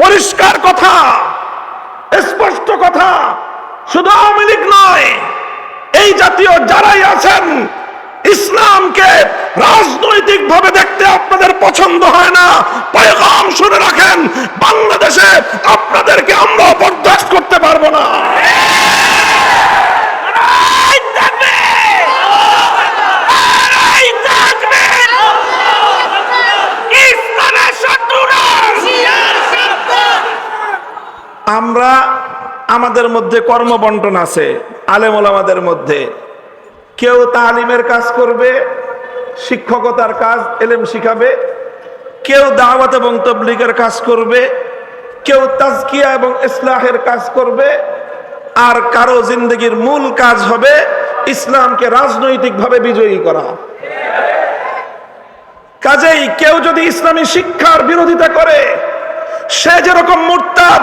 পরিষ্কার কথা, স্পষ্ট কথা, শুধু আওয়ামী লীগ নয়, এই জাতীয় যারাই আছেন, ইসলামকে রাজনৈতিক ভাবে দেখতে আপনাদের পছন্দ হয় না, পয়গাম শুনে রাখেন, বাংলাদেশে আপনাদেরকে আমরা বরদাস্ত করতে পারব না। আমরা আমাদের মধ্যে কর্মবন্টন আছে আলেমল আমাদের মধ্যে। কেউ তালিমের কাজ করবে, শিক্ষকতার কাজ, এলেম শিখাবে। কেউ দাওয়াত এবং তবলিগের কাজ করবে, কেউ তাজকিয়া এবং ইসলাহের কাজ করবে। আর কারও জিন্দগির মূল কাজ হবে ইসলামকে রাজনৈতিকভাবে বিজয়ী করা। কাজেই কেউ যদি ইসলামী শিক্ষার বিরোধিতা করে, সে যেরকম মুরতাদ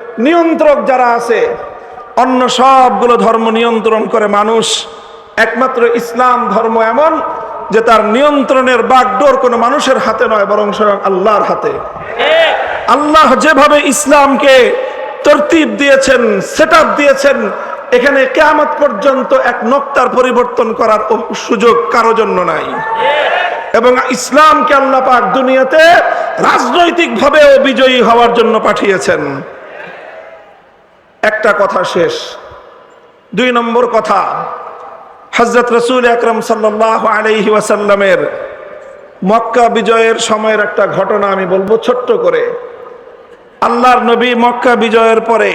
নিয়ন্ত্রক যারা আছে, অন্য সবগুলো ধর্ম নিয়ন্ত্রণ করে মানুষ। একমাত্র ইসলাম ধর্ম এমন যে তার নিয়ন্ত্রণের বাগডোর কোনো মানুষের হাতে নয়, বরং স্বয়ং আল্লাহর হাতে। আল্লাহ যেভাবে ইসলামকে তরতিব দিয়েছেন সেট দিয়েছেন, এখানে কেয়ামত পর্যন্ত এক নক্তার পরিবর্তন করার সুযোগ কারও জন্য নাই। এবং ইসলামকে আল্লাহ পাক দুনিয়াতে রাজনৈতিক ভাবেও বিজয়ী হওয়ার জন্য পাঠিয়েছেন। একটা কথা শেষ। দুই নম্বর কথা হজরত রসুল আকরম সাল্লাহ আলহি ওয়াসাল্লামের মক্কা বিজয়ের সময়ের একটা ঘটনা আমি বলব ছোট্ট করে। আল্লাহর নবী মক্কা বিজয়ের পরে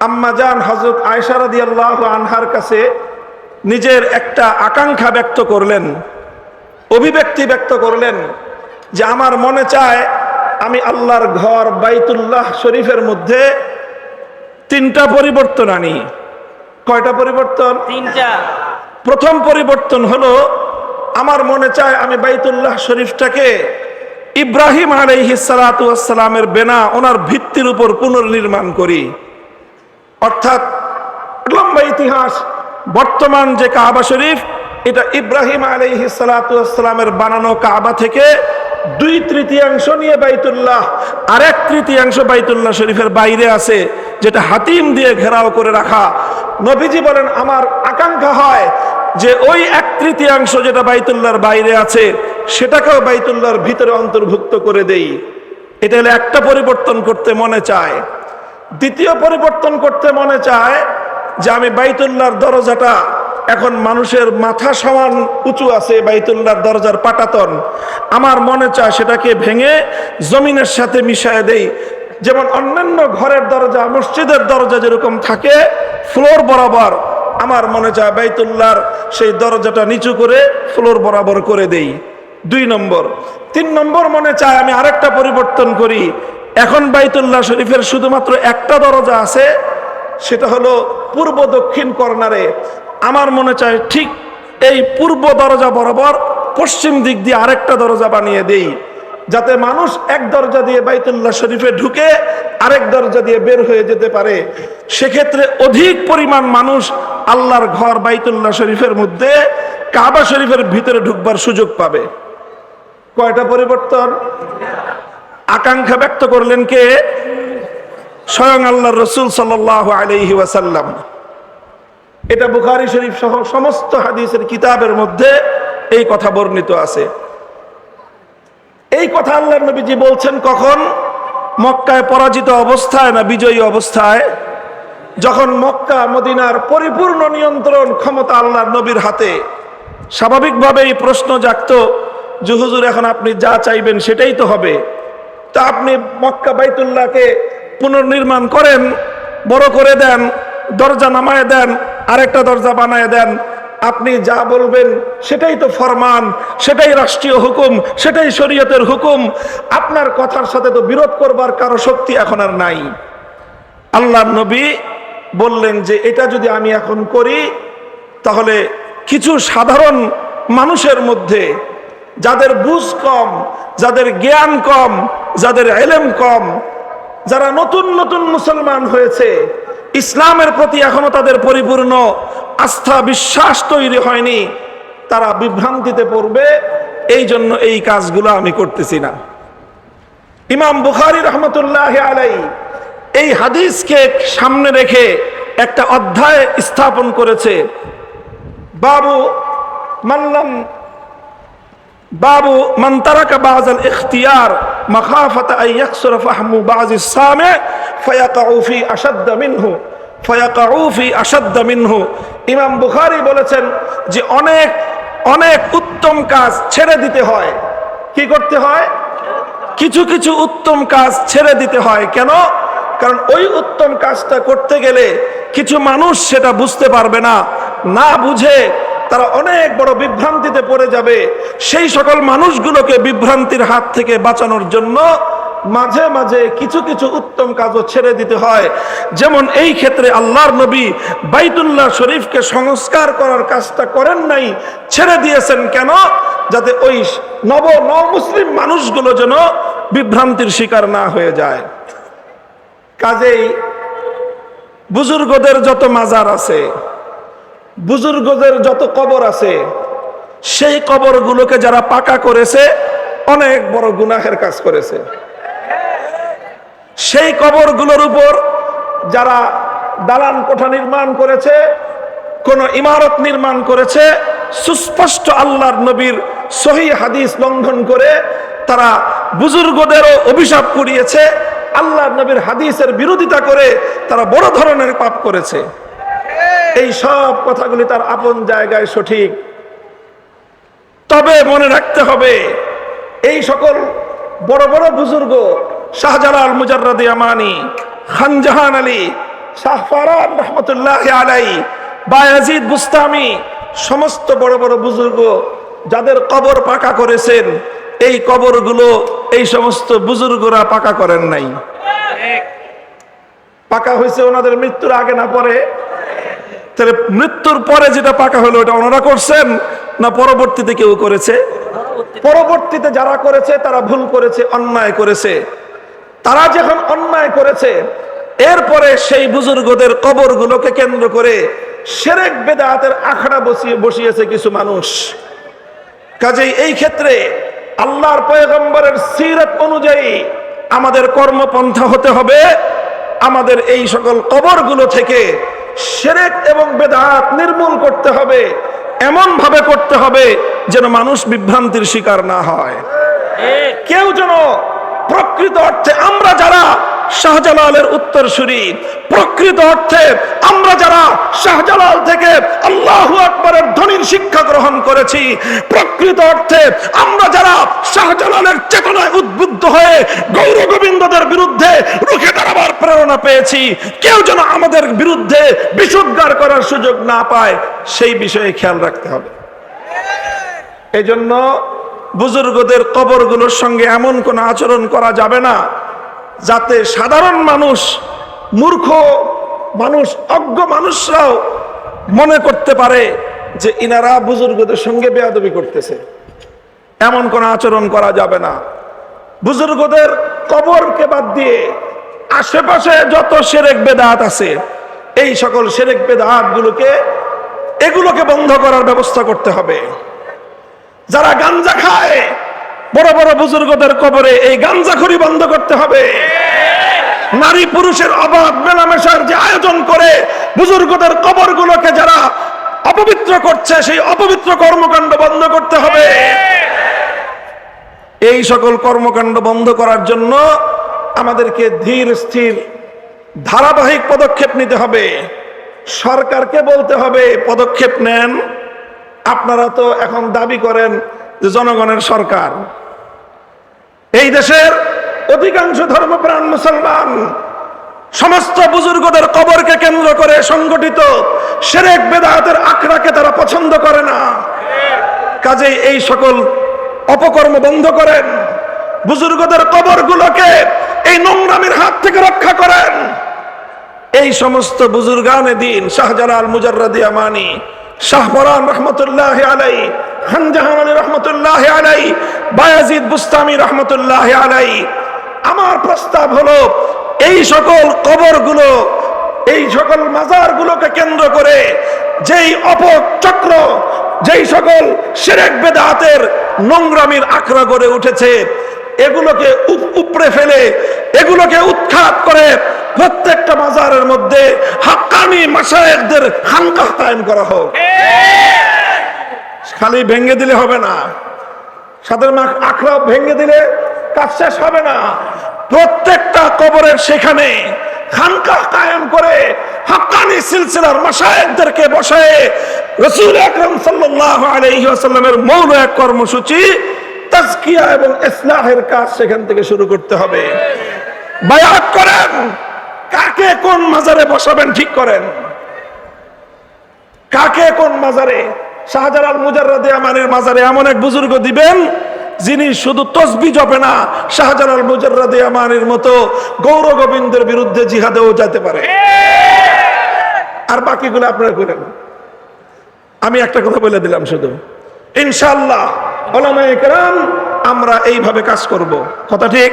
আম্মাজান হজরত আয়সারদি আল্লাহ আনহার কাছে নিজের একটা আকাঙ্ক্ষা ব্যক্ত করলেন, অভিব্যক্তি ব্যক্ত করলেন যে আমার মনে চায় আমি আল্লাহর ঘর বাইতুল্লাহ শরীফের মধ্যে তিনটা পরিবর্তন আনি। কয়টা পরিবর্তন? তিনটা। প্রথম পরিবর্তন হলো আমার মনে চায় আমি বাইতুল্লাহ শরীফটাকে ইব্রাহিম আলাইহি সালাতামের বেনা ওনার ভিত্তির উপর পুনর্নির্মাণ করি। অর্থাৎ লম্বা ইতিহাস বর্তমান যে কাহাবা শরীফ এটা ইব্রাহিম আলাইহি সালামের বানানো কাবা থেকে দুই তৃতীয়াংশ নিয়ে বাইতুল্লাহ আর এক তৃতীয়াংশ বাইতুল্লাহ শরীফের বাইরে আছে, যেটা হাতিম দিয়ে ঘেরাও করে রাখা। নবীজি বলেন, আমার আকাঙ্ক্ষা হয় যে ওই এক তৃতীয়াংশ যেটা বাইতুল্লাহর বাইরে আছে, সেটাকেও বাইতুল্লাহর ভিতরে অন্তর্ভুক্ত করে দেই। এটা হলো একটা পরিবর্তন করতে মনে চায়। দ্বিতীয় পরিবর্তন করতে মনে চায় যে আমি বাইতুল্লাহর দরজাটা এখন মানুষের মাথা সমান উঁচু আছে বাইতুল্লার দরজার পাটাতন। আমার মনে চায় সেটাকে ভেঙে জমিনের সাথে মিশায় দেই। যেমন অন্যান্য ঘরের দরজা, মসজিদের দরজা যেরকম থাকে, ফ্লোর বরাবর আমার মনে চায় বাইতুল্লার সেই দরজাটা নিচু করে ফ্লোর বরাবর করে দেই। দুই নম্বর। তিন নম্বর মনে চায় আমি আরেকটা পরিবর্তন করি। এখন বাইতুল্লাহ শরীফের শুধুমাত্র একটা দরজা আছে, সেটা হলো পূর্ব দক্ষিণ কর্নারে। আমার মনে চায় ঠিক এই পূর্ব দরজা বরাবর পশ্চিম দিক দিয়ে আরেকটা দরজা বানিয়ে দেই। যাতে মানুষ এক দরজা দিয়ে বাইতুল্লাহ শরীফে ঢুকে আরেক দরজা দিয়ে বের হয়ে যেতে পারে। সেক্ষেত্রে অধিক পরিমাণ মানুষ আল্লাহর ঘর বাইতুল্লাহ শরীফের মধ্যে কাবা শরীফের ভিতরে ঢুকবার সুযোগ পাবে। কয়টা পরিবর্তন? আকাঙ্ক্ষা ব্যক্ত করলেন কে? স্বয়ং আল্লাহ রসুল সাল্লাহ আলহি ওয়াসাল্লাম। এটা বুখারি শরীফ সহ সমস্ত হাদিসের কিতাবের মধ্যে এই কথা বর্ণিত আছে। এই কথা আল্লাহ নবীজি বলছেন কখন? মক্কায় পরাজিত অবস্থায় না বিজয়ী অবস্থায়? যখন মক্কা, মদিনার পরিপূর্ণ নিয়ন্ত্রণ ক্ষমতা আল্লাহর নবীর হাতে। স্বাভাবিকভাবে এই প্রশ্ন জাগত যে, হুজুর, এখন আপনি যা চাইবেন সেটাই তো হবে। তা আপনি মক্কা বাইতুল্লাহকে পুনর্নির্মাণ করেন, বড় করে দেন, দরজা নামায় দেন আরেকটা দরজা বানায় দেন। আপনি যা বলবেন, সেটাই তো ফরমান, সেটাই রাষ্ট্রীয় হুকুম, সেটাই শরীয়তের হুকুম। আপনার কথার সাথে তো বিরোধ করবার কারও শক্তি এখন আর নাই। আল্লাহ নবী বললেন যে, এটা যদি আমি এখন করি, তাহলে কিছু সাধারণ মানুষের মধ্যে, যাদের বুঝ কম, যাদের জ্ঞান কম, যাদের এলেম কম, যারা নতুন নতুন মুসলমান হয়েছে ইসলামের প্রতি এখনও তাদের পরিপূর্ণ আস্থা, বিশ্বাস তৈরি হয়নি। তারা বিভ্রান্তিতে পড়বে। এই জন্য এই কাজগুলো আমি করতেছি না। ইমাম বুখারি রহমতুল্লাহ আলাই এই হাদিসকে সামনে রেখে একটা অধ্যায় স্থাপন করেছে। বাবু মাল্লাম বাবু, মান তারাকা বাযাল ইখতিয়ার, মাখাফাতা আন ইয়াকসুরা ফাহমু বাযি সামি, ফায়াকাউ ফি মিনহু, ফায়াকাউ ফি আশাদ্দ মিনহু। ইমাম বুখারী বলেছেন যে অনেক অনেক উত্তম কাজ ছেড়ে দিতে হয়। কি করতে হয়? কিছু কিছু উত্তম কাজ ছেড়ে দিতে হয়। কেন? কারণ ওই উত্তম কাজটা করতে গেলে কিছু মানুষ সেটা বুঝতে পারবে না। না বুঝে তারা অনেক বড় বিভ্রান্তিতে পড়ে যাবে। সেই সকল মানুষগুলোকে বিভ্রান্তির হাত থেকে বাঁচানোর জন্য মাঝে মাঝে কিছু কিছু উত্তম কাজও ছেড়ে দিতে হয়। যেমন এই ক্ষেত্রে আল্লাহর নবী বাইতুল্লাহ শরীফকে সংস্কার করার কাজটা করেন নাই, ছেড়ে দিয়েছেন কেন? যাতে ওই নব নব মুসলিম মানুষগুলো যেন বিভ্রান্তির শিকার না হয়ে যায়। কাজেই বুজুর্গদের যত মাজার আছে বুজুর্গদের যত কবর আছে, সেই কবরগুলোকে যারা পাকা করেছে, অনেক বড় গুনাহের কাজ করেছে। সেই কবরগুলোর উপর যারা দালান কোঠা নির্মাণ করেছে, কোন ইমারত নির্মাণ করেছে, সুস্পষ্ট আল্লাহর নবীর সহি হাদিস লঙ্ঘন করে তারা বুজুর্গদেরও অভিশাপ করিয়েছে আল্লাহর নবীর হাদিসের বিরোধিতা করে তারা বড় ধরনের পাপ করেছে। এই সব কথাগুলি তার আপন জায়গায় সঠিক। তবে মনে রাখতে হবে এই সকল বড় বড় বুজুর্গ শাহজালাল মুজাররাদি আমানি খানজাহান আলী শাহফারান রহমতুল্লাহ আলাই বায়াজিদ বুস্তামি সমস্ত বড় বড় বুজুর্গ যাদের কবর পাকা করেছেন এই কবরগুলো এই সমস্ত বুজুর্গরা পাকা করেন নাই। পাকা হয়েছে ওনাদের মৃত্যুর আগে না পরে। তাহলে মৃত্যুর পরে যেটা পাকা হলো ওটা ওনারা করছেন না পরবর্তীতে কেউ করেছে? পরবর্তীতে যারা করেছে, তারা ভুল করেছে, অন্যায় করেছে। তারা যখন অন্যায় করেছে, এরপরে সেই বুজুর্গদের কবরগুলোকে কেন্দ্র করে সেরেক বেদাতের আখড়া বসিয়ে, বসিয়েছে কিছু মানুষ। কাজেই এই ক্ষেত্রে আল্লাহর পয়গম্বরের সিরত অনুযায়ী আমাদের কর্মপন্থা হতে হবে। আমাদের এই সকল কবরগুলো থেকে সেরেক এবং বেদাত নির্মূল করতে হবে এমন ভাবে করতে হবে যেন মানুষ বিভ্রান্তির শিকার না হয়। কেউ যেন প্রকৃত অর্থে আমরা যারা শাহজালালের উত্তর উত্তরসূরি। প্রকৃত অর্থে আমরা যারা শাহজালাল থেকে আল্লাহু আকবরের ধ্বনির শিক্ষা গ্রহণ করেছি, প্রকৃত অর্থে আমরা যারা শাহজালালের চেতনায় উদ্বুদ্ধ হয়ে গৌর গোবিন্দদের বিরুদ্ধে রুখে দাঁড়াবার প্রেরণা পেয়েছি, কেউ যেন আমাদের বিরুদ্ধে বিশুদ্ধার করার সুযোগ না পায়, সেই বিষয়ে খেয়াল রাখতে হবে। এই জন্য বুজুর্গদের কবরগুলোর সঙ্গে এমন কোনো আচরণ করা যাবে না যাতে সাধারণ মানুষ, মূর্খ মানুষ, অজ্ঞ মানুষরাও মনে করতে পারে যে ইনারা বুজুর্গদের সঙ্গে বেয়াদবি করতেছে। এমন কোন আচরণ করা যাবে না। বুজুর্গদের কবরকে বাদ দিয়ে আশেপাশে যত সেরেক বেদাত আছে, এই সকল সেরেক বেদাত গুলোকে এগুলোকে বন্ধ করার ব্যবস্থা করতে হবে। যারা গাঞ্জা খায় বড় বড় বুজুর্গদের কবরে এই গাঞ্জাখড়ি বন্ধ করতে হবে। নারী পুরুষের অবাধ মেলামেশার যে আয়োজন করে বুজুর্গদের কবরগুলোকে যারা অপবিত্র করছে, সেই অপবিত্র কর্মকাণ্ড বন্ধ করতে হবে। এই সকল কর্মকাণ্ড বন্ধ করার জন্য আমাদেরকে ধীর, স্থির, ধারাবাহিক পদক্ষেপ নিতে হবে। সরকারকে বলতে হবে, পদক্ষেপ নেন। আপনারা তো এখন দাবি করেন যে জনগণের সরকার। এই দেশের অধিকাংশ ধর্মপ্রাণ মুসলমান সমস্ত বুজুর্গদের কবরকে কেন্দ্র করে সংগঠিত সেরেক বেদাতের আখড়াকে তারা পছন্দ করে না। কাজেই এই সকল অপকর্ম বন্ধ করেন। বুজুর্গদের কবরগুলোকে এই নোংরামের হাত থেকে রক্ষা করেন। এই সমস্ত বুজুর্গানে দিন শাহজালাল মুজাররাদি আমানি শাহপরান রহমতুল্লাহ আলাই খানজাহান আলী রহমতুল্লাহ আলাই, বায়াজিদ বুস্তামি রহমতুল্লাহ আলাই। আমার প্রস্তাব হলো, এই সকল কবরগুলো, এই সকল মাজারগুলোকে কেন্দ্র করে যেই অপচক্র যেই সকল সেরেক বেদাতের নোংরামির আখড়া গড়ে উঠেছে, এগুলোকে উপ- উপড়ে ফেলে, এগুলোকে উৎখাত করে প্রত্যেকটা মাজারের মধ্যে হাক্কানি মাসায়েকদের খানকাহ কায়েম করা হোক। খালি ভেঙে দিলে হবে না। সাদের মা আখড়া ভেঙে দিলে কাজ শেষ হবে না। প্রত্যেকটা কবরের সেখানে খানকাহ কায়েম করে হাক্কানি সিলসিলার মাসায়েকদেরকে বসায় রসুল আকরম আলাইহি ওয়াসাল্লামের মৌল এক কর্মসূচি, তাজকিয়া এবং ইসলাহের কাজ সেখান থেকে শুরু করতে হবে। বায়াত করেন। কাকে কোন মাজারে বসাবেন ঠিক করেন? কাকে কোন মাজারে? শাহজালাল মুজাররাদে আমানের মাজারে এমন এক বুজুর্গ দিবেন যিনি শুধু তসবি জপে না শাহজালাল আমানের মতো গৌর গোবিন্দের বিরুদ্ধে জিহাদেও যেতে পারে। আর বাকিগুলো আপনারা করেন। আমি একটা কথা বলে দিলাম শুধু। ইনশাল্লাহ ওলামায়ে আমরা এইভাবে কাজ করব। কথা ঠিক।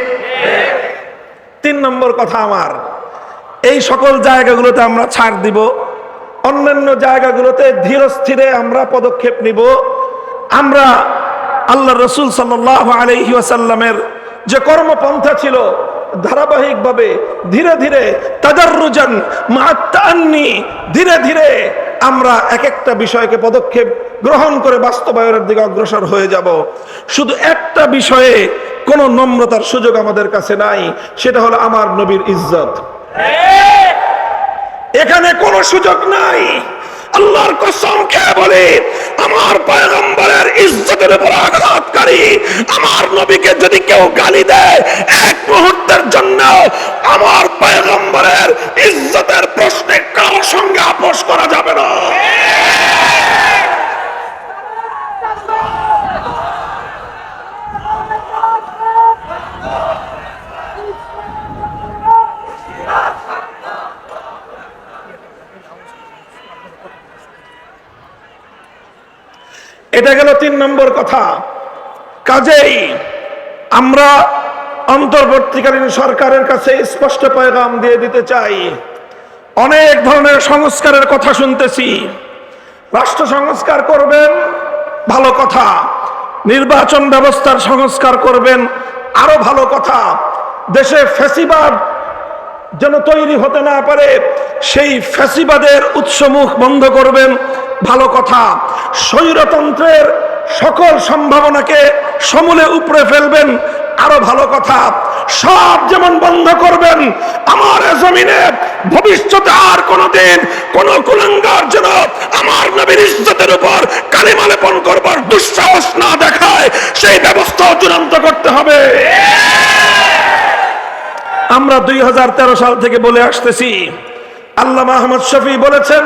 তিন নম্বর কথা আমার। এই সকল জায়গাগুলোতে আমরা ছাড় দিব। অন্যান্য জায়গাগুলোতে ধীর স্থিরে আমরা পদক্ষেপ নিব। আমরা আল্লাহ রসুল সাল্লাহ আলহি আসাল্লামের যে কর্মপন্থা ছিল, ধারাবাহিকভাবে ধীরে ধীরে তাদাররুজান মাত্তান্নি ধীরে ধীরে আমরা এক একটা বিষয়কে পদক্ষেপ গ্রহণ করে বাস্তবায়নের দিকে অগ্রসর হয়ে যাব। শুধু একটা বিষয়ে কোনো নম্রতার সুযোগ আমাদের কাছে নাই, সেটা হলো আমার নবীর ইজ্জত। এখানে কোন সুযোগ নাই। আল্লাহর কসম খেয়ে বলি, আমার পয়গম্বরের ইজ্জতের উপর আঘাতকারী, আমার নবীকে যদি কেউ গালি দেয়, এক মুহূর্তের জন্য আমার পয়গম্বরের ইজ্জতের প্রশ্নে কারোর সঙ্গে আপোষ করা যাবে না। এটা গেল তিন নম্বর কথা। কাজেই আমরা অন্তর্বর্তীকালীন সরকারের কাছে স্পষ্ট পয়গাম দিয়ে দিতে চাই। অনেক ধরনের সংস্কারের কথা শুনতেছি। রাষ্ট্র সংস্কার করবেন, ভালো কথা। নির্বাচন ব্যবস্থার সংস্কার করবেন, আরও ভালো কথা। দেশে ফ্যাসিবাদ যেন তৈরি হতে না পারে, সেই ফ্যাসিবাদের উৎসমুখ বন্ধ করবেন, ভালো কথা। স্বৈরতন্ত্রের সকল সম্ভাবনাকে সমূলে উপড়ে ফেলবেন। আরও ভালো কথা, সব যেমন বন্ধ করবেন, আমার জমিনে ভবিষ্যতে আর কোনদিন কোন কুলঙ্গার যেন আমার নবীর ইজ্জতের উপর কালিমা লেপন করবার দুঃসাহস না দেখায়, সেই ব্যবস্থা চূড়ান্ত করতে হবে। আমরা দুই হাজার তেরো সাল থেকে বলে আসতেছি। আল্লামা আহমদ শফি বলেছেন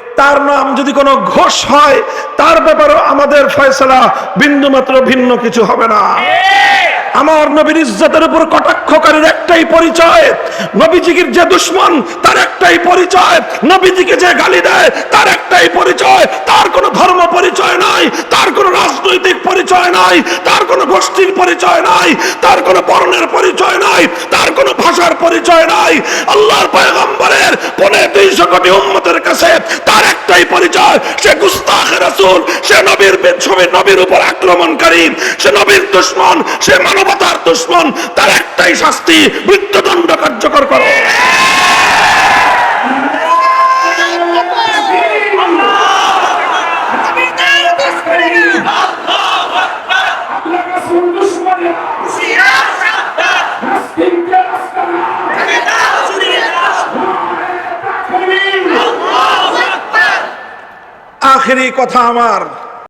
তার নাম যদি কোনো ঘোষ হয়, তার ব্যাপারে আমাদের ফয়সলা বিন্দুমাত্র ভিন্ন কিছু হবে না। আমার নবীর ইজ্জতের উপর কটাক্ষকারীর একটাই পরিচয়। নবীজির যে দুশ্মন, তার একটাই পরিচয়। নবীজিকে যে গালি দেয়, তার একটাই পরিচয়। তার কোনো ধর্ম পরিচয় নাই, তার কোনো রাজনৈতিক পরিচয় নাই, তার কোনো গোষ্ঠীর পরিচয় নাই, তার কোনো বর্ণের পরিচয় নাই, তার কোনো ভাষার পরিচয় নাই। আল্লাহর পয়গম্বরের পনে দুইশো কোটি উম্মতের কাছে তার একটাই পরিচয়, সে গুস্তাখ রাসূল, সে নবীর ছবি, নবীর উপর আক্রমণকারী, সে নবীর দুশ্মন, সে মানবতার দুশ্মন তার একটাই শাস্তি মৃত্যুদণ্ড কার্যকর করো। আখেরি কথা আমার।